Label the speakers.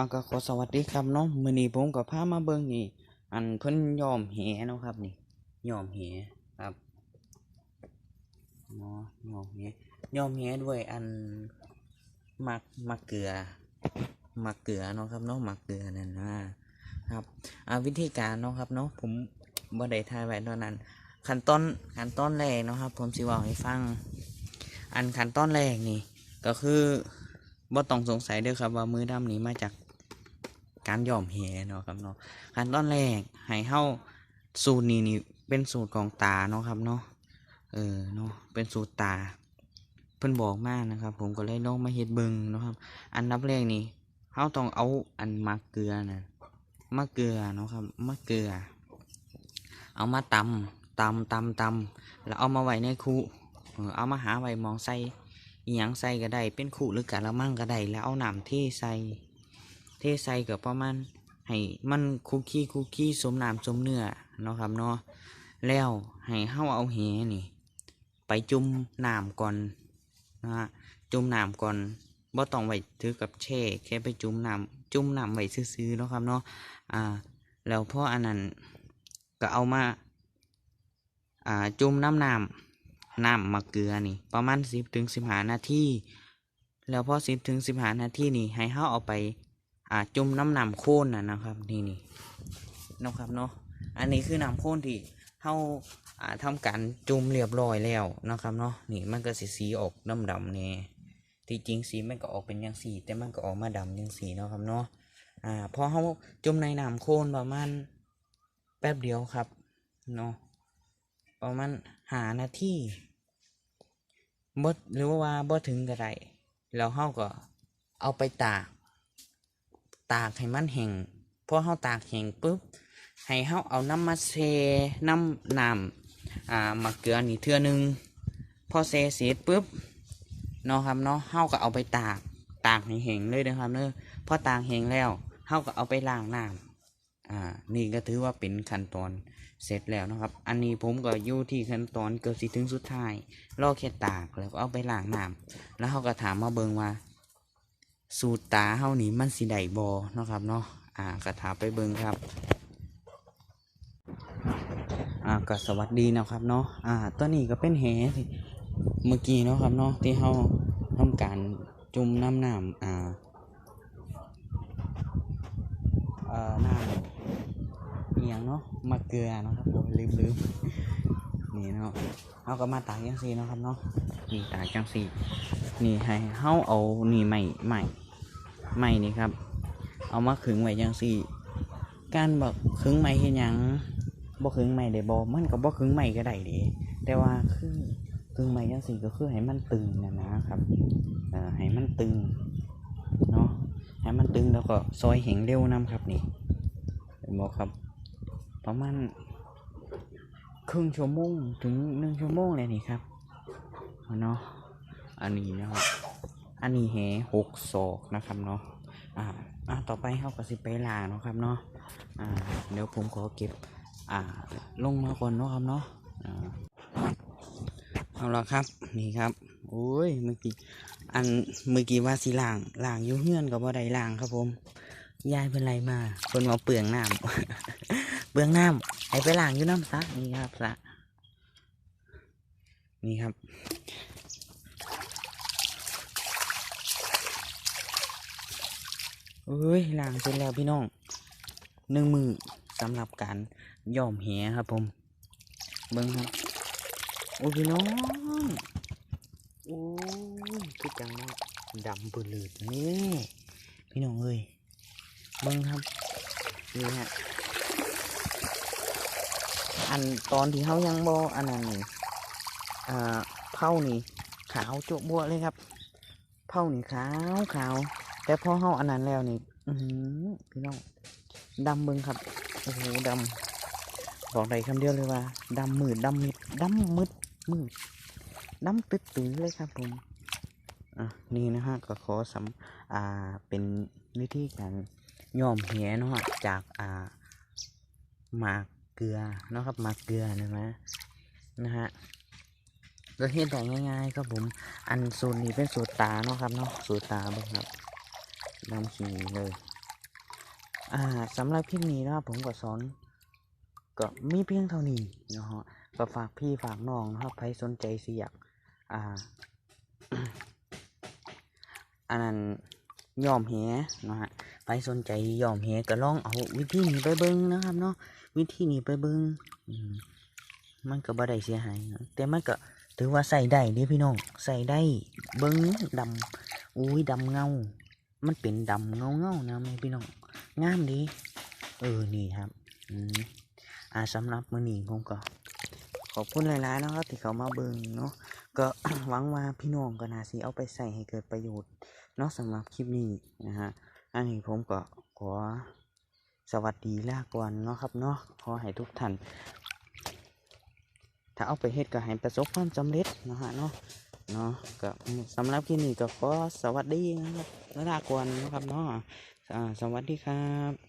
Speaker 1: อาก็ขอสวัสดีครับเนาะมื้อนี้ผมก็พามาเบิ่งนี่ อันเพิ่นยอมแหเนาะครับนี่ยอมแหครับเนาะยอมแหยอมแหด้วยอันมักมักเกลือมักเกลือเนาะครับเนาะมักเกลือนั่นนะครับอ่าวิธีการเนาะครับเนาะผมบ่ได้ถ่ายไว้ตอนนั้น ขั้นตอนขั้นตอนแรกเนาะครับ ผมสิว้าให้ฟัง อันขั้นตอนแรกนี่ ก็คือบ่ต้องสงสัยเด้อครับว่ามือดำนี้มาจาก การยอมแหเนาะครับเนาะขั้นตอนแรกให้เฮาสูตรนี้นี่เป็นสูตรของตาเนาะครับเนาะเออเนาะเป็นสูตรตา เพิ่นบอกมากนะครับ ผมก็เลยลองมาเฮ็ดเบิ่งเนาะครับ อันดับแรกนี่เฮาต้องเอาอันมักเกลือนะมะเกลือเนาะครับมะเกลือ เอามาตำตำตำตำแล้วเอามาไว้ในคูเออเอามาหาไว้มองใส่อีหยังใส่ก็ได้เป็นขู่หรือกะละมั่งก็ได้แล้วเอาน้ำเทใส่ เทใส่ก็ประมาณให้มันคุกกี้คุกกี้สมน้ำสมเนื้อเนาะครับเนาะแล้วให้เฮาเอาแหนี่ ไปจุ่มน้ำก่อนนะฮะจุ่มน้ำก่อนบ่ต้องไว้ถือกับแช่แค่ไปจุ่มน้ำจุ่มน้ำไว้ซื่อๆเนาะครับเนาะอ่า แล้วพออันนั้นก็เอามาอ่าจุ่มน้ำน้ำน้ำมะเกลือนี่ ประมาณสิบถึงสิบหานาทีแล้วพอสิบถึงสิบหานาทีนี่ให้เฮาเอาไป อ่าจุ่มน้ำน้ำโคนนะนะครับนี่นี่นะครับเนาะอันนี้คือน้ำโคนที่เฮาอ่าทำการจุ่มเรียบร้อยแล้วนะครับเนาะนี่มันก็สีสีออกดำดำเนี่ยที่จริงสีมันก็ออกเป็นอย่างสีแต่มันก็ออกมาดำอย่างสีเนาะครับเนาะอ่าพอเฮาจุ่มในน้ำโคนประมาณแป๊บเดียวครับเนาะประมาณหานาทีบ่หรือว่าบ่ถึงก็ได้แล้วเฮาก็เอาไปตาก ตากให้มันแห้งพอเฮาตากแห้งปุ๊บให้เฮาเอาน้ำมาเซน้ำน้ำอ่ามะเกลือนี่เทื่อนึงพอเซเสร็จปุ๊บเนาะครับเนาะเฮาก็เอาไปตากตากให้แห้งเลยนะครับเนอะพอตากแห้งแล้วเฮาก็เอาไปล้างน้ำอ่านี่ก็ถือว่าเป็นขั้นตอนเสร็จแล้วนะครับ อันนี้ผมก็อยู่ที่ขั้นตอนเกือบสิถึงสุดท้ายลอกแค่ตากแล้วก็เอาไปล้างน้ำแล้วเขาก็ถามมาเบิงว่า สูตรตาเฮานี่มันสิได้บอเนาะครับเนาะอ่าก็ถามไปเบิงครับอ่าก็สวัสดีนะครับเนาะอ่าตัวนี้ก็เป็นแหเมื่อกี้เนาะครับเนาะที่เฮาทำการจุ่มน้ำน้ำอ่าเอ่อน้ำอหย่างเนาะมะเกลือเนาะครับผมลืมลืม นี่เนาะเขาก็มาตากจังสีเนาะครับเนาะนี่ตากจังสีนี่ให้เฮาเอานี่ใหม่ใหม่ใหม่นี่ครับ เอามาขึงไว้จังสีการบอกขึงใหม่เห็นยังบ่ขึงใหม่ได้บ่มันก็บ่ขึงใหม่ก็ได้ดิแต่ว่าคือขึงใหม่จังสีก็คือให้มันตึงนะนะครับเอ่อให้มันตึงเนาะให้มันตึงแล้วก็ซอยแหงเร็วนํครับนี่เห็นบ่ครับประมาณ ครึ่งชั่วโมงถึงหนึ่งชั่วโมงเลยนี่ครับเนาะอันนี้นะครับอันนี้แหหกศอกนะครับเนาะอ่าอ่าต่อไปเขาก็สิไปลางเนาะครับเนาะอ่าเดี๋ยวผมขอเก็บอ่าลงมาก่อนเนาะครับเนาะอ่าเอาละครับนี่ครับโอ้ยเมื่อกี้อันเมื่อกี้ว่าสิล่างล่างยู่เฮือนกับว่าได้ล่างครับผม ยายเป็นไรมาคนมาเปลืองน้ำ เปลืองน้ำให้ไปล้างอยู่น้ำซะนี่ครับสะนี่ครับ เอ้ยล้างเสร็จแล้วพี่น้องหนึ่งมือสำหรับการย่อมแหครับผม เบิ้งครับ โอ้พี่น้อง โอ้ยคือจังมากดำปืนลืดนี่พี่น้องเอ้ย เบิ้งครับนี่ฮะอันตอนที่เขายังบออันนั้นนี่อ่าเผานี่ ขาวโจ๊ะบัวเลยครับเผานี่ขาวขาวแต่พอเขาอันนั้นแล้วนี่อืพี่น้องดำเบิงครับโอ้โหดำบอกได้คำเดียวเลยว่าดำมืดดำมิดดำมืดมืดดำตึ๊ดตื้อเลยครับผมอะนี่นะฮะก็ขอสำอ่าเป็นวิธีการ ย้อมแหเนาะจากอ่าหมากเกลือนะครับหมากเกลือนะนะนะฮะก็เห็นแต่ง่ายๆครับผมอันสูตรนี้เป็นสูตรตาเนาะครับเนาะสูตรตาบ้างครับนำขีเลยอ่าสำหรับคลิปนี้นะครับผมก็สอนก็มีเพียงเท่านี้นะฮะก็ฝากพี่ฝากน้องนะครับใครสนใจสิอยากอ่าอันนั้น ยอมแหนะฮะใครสนใจยอมแหก็ลองเอาวิธีนี้ไปเบิ้งนะครับเนาะวิธีนี้ไปเบิ้งมันก็บ่ได้เสียหายแต่มันก็ถือว่าใส่ได้เดิพี่น้องใส่ได้เบิ้งดำอุ้ยดำเงา มันเป็นดำเงาเงานะแม่พี่น้องงามดีเออนี่ครับอืมอ่าสำหรับมื้อนี้ผมก็ขอบคุณหลายๆนะครับที่เขามาเบิ่งเนาะ ก็หวังว่าพี่น้องก็น่าสิเอาไปใส่ให้เกิดประโยชน์เนาะสำหรับคลิปนี้นะฮะอันนี้ผมก็ขอสวัสดีลาก่อนเนาะครับเนาะขอให้ทุกท่านถ้าเอาไปเฮ็ดก็ให้ประสบความสำเร็จนะฮะเนาะเนาะก็สำหรับคลิปนี้ก็ขอสวัสดีนะครับลาก่อนนะครับเนาะสวัสดีครับ